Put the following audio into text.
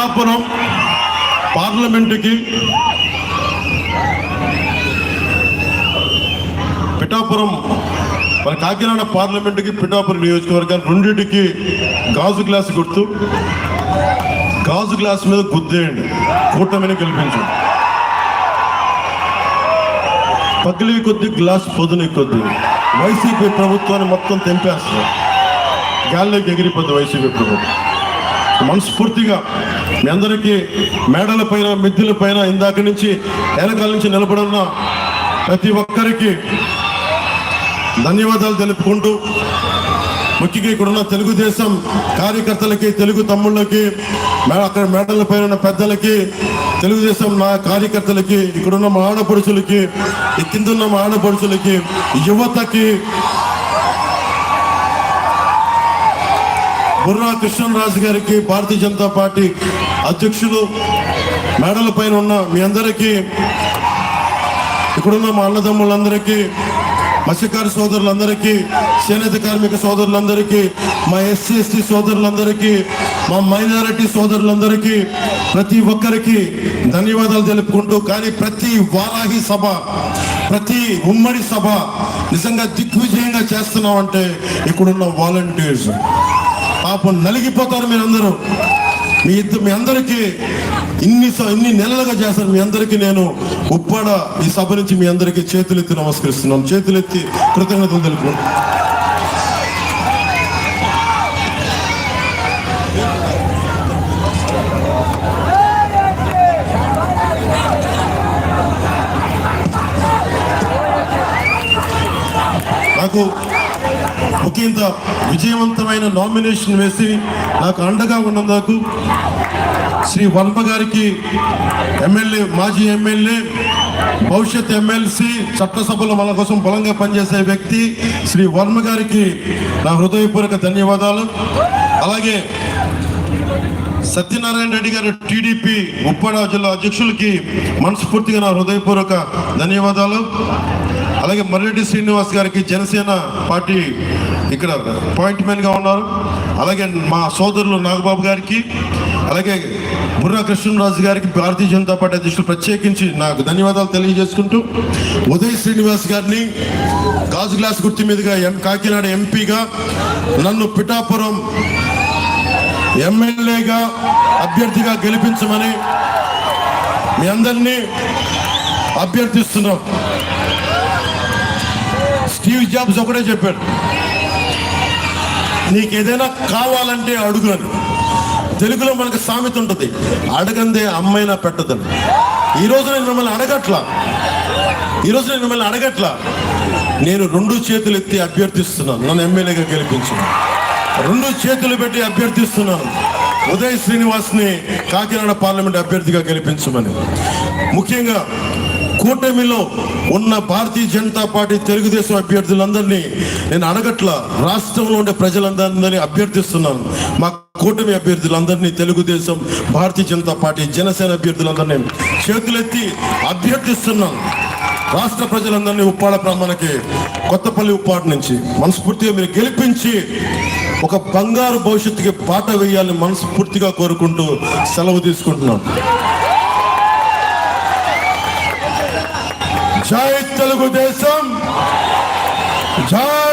పిఠాపురం పార్లమెంటుకి పిఠాపురం మన కాకినాడ పార్లమెంటుకి పిఠాపురం నియోజకవర్గాలు రెండింటికి గాజు గ్లాస్ గుర్తు. గాజు గ్లాస్ మీద గుద్దేయండి. కూటమిని గెలిపించండి. పగిలి కొద్ది గ్లాస్ పొదుని కొద్ది వైసీపీ ప్రభుత్వాన్ని మొత్తం తెంపేస్తారు గాల్లోకి ఎగిరిపోద్ది వైసీపీ ప్రభుత్వం. మనస్ఫూర్తిగా మీ అందరికీ మేడల పైన మిద్దుల పైన ఇందాక నుంచి వెనకాల నుంచి నిలబడున్న ప్రతి ఒక్కరికి ధన్యవాదాలు తెలుపుకుంటూ ముఖ్యంగా ఇక్కడ ఉన్న తెలుగుదేశం కార్యకర్తలకి తెలుగు తమ్ముళ్ళకి అక్కడ మేడల పైన ఉన్న పెద్దలకి తెలుగుదేశం నా కార్యకర్తలకి ఇక్కడున్న మా ఆడపడుచులకి ఈ కింద ఉన్న మా ఆడపడుచులకి యువతకి బుర్రా కృష్ణరాజు గారికి భారతీయ జనతా పార్టీ అధ్యక్షులు మేడల పైన ఉన్న మీ అందరికీ ఇక్కడున్న మా అన్నదమ్ములందరికీ మత్స్యకారి సోదరులందరికీ చేనేత కార్మిక సోదరులందరికీ మా ఎస్సీ ఎస్టీ సోదరులందరికీ మా మైనారిటీ సోదరులందరికీ ప్రతి ఒక్కరికి ధన్యవాదాలు తెలుపుకుంటూ కానీ ప్రతి వారాహి సభ ప్రతి ఉమ్మడి సభ నిజంగా దిగ్విజయంగా చేస్తున్నామంటే ఇక్కడున్న వాలంటీర్స్. పాపం నలిగిపోతారు మీరందరూ. మీ ఇద్దరు మీ అందరికీ ఇన్ని స- ఇన్ని నెలలుగా చేస్తారు మీ అందరికీ నేను ఉప్పాడ ఈ సభ నుంచి మీ అందరికీ చేతులెత్తి నమస్కరిస్తున్నాను. చేతులెత్తి కృతజ్ఞతలు తెలుపు నాకు ఒకంత విజయవంతమైన నామినేషన్ వేసి నాకు అండగా ఉన్నందుకు శ్రీ వర్మ గారికి ఎమ్మెల్యే మాజీ ఎమ్మెల్యే భవిష్యత్ ఎమ్మెల్సీ చట్టసభలో మన కోసం బలంగా పనిచేసే వ్యక్తి శ్రీ వర్మ గారికి నా హృదయపూర్వక ధన్యవాదాలు. అలాగే సత్యనారాయణ రెడ్డి గారు టీడీపీ ఉప్పాడ జిల్లా అధ్యక్షులకి మనస్ఫూర్తిగా నా హృదయపూర్వక ధన్యవాదాలు. అలాగే మర్రెడ్డి శ్రీనివాస్ గారికి జనసేన పార్టీ ఇక్కడ పాయింట్ మెన్గా ఉన్నారు. అలాగే మా సోదరులు నాగబాబు గారికి అలాగే బుర్రా కృష్ణరాజు గారికి భారతీయ జనతా పార్టీ అధ్యక్షులు ప్రత్యేకించి నాకు ధన్యవాదాలు తెలియజేసుకుంటూ ఉదయ్ శ్రీనివాస్ గారిని గాజు గ్లాస్ గుర్తు మీదుగా ఎం కాకినాడ ఎంపీగా నన్ను పిఠాపురం ఎమ్మెల్యేగా అభ్యర్థిగా గెలిపించమని మీ అందరినీ అభ్యర్థిస్తున్నాం. స్టీవ్ జాబ్స్ ఒకటే చెప్పాడు. నీకు ఏదైనా కావాలంటే అడుగులను తెలుగులో మనకు సామెత ఉంటుంది అడగందే అమ్మైనా పెట్టదని. ఈరోజు నేను మిమ్మల్ని అడగట్లా? ఈరోజు నేను మిమ్మల్ని అడగట్లా? నేను రెండు చేతులు ఎత్తి అభ్యర్థిస్తున్నాను నన్ను ఎమ్మెల్యేగా గెలిపించు. రెండు చేతులు పెట్టి అభ్యర్థిస్తున్నాను ఉదయ్ శ్రీనివాస్ని కాకినాడ పార్లమెంట్ అభ్యర్థిగా గెలిపించమని. ముఖ్యంగా కూటమిలో ఉన్న భారతీయ జనతా పార్టీ తెలుగుదేశం అభ్యర్థులందరినీ నేను అడగట్ల రాష్ట్రంలో ఉండే ప్రజలందరినీ అభ్యర్థిస్తున్నాను. మా కూటమి అభ్యర్థులందరినీ తెలుగుదేశం భారతీయ జనతా పార్టీ జనసేన అభ్యర్థులందరినీ చేతులెత్తి అభ్యర్థిస్తున్నాను రాష్ట్ర ప్రజలందరినీ ఉప్పాడ బ్రాహ్మణకి కొత్తపల్లి ఉప్పాడ నుంచి మనస్ఫూర్తిగా మీరు గెలిపించి ఒక బంగారు భవిష్యత్తుకి పాట వేయాలని మనస్ఫూర్తిగా కోరుకుంటూ సెలవు తీసుకుంటున్నాను. జై తెలుగుదేశం. జై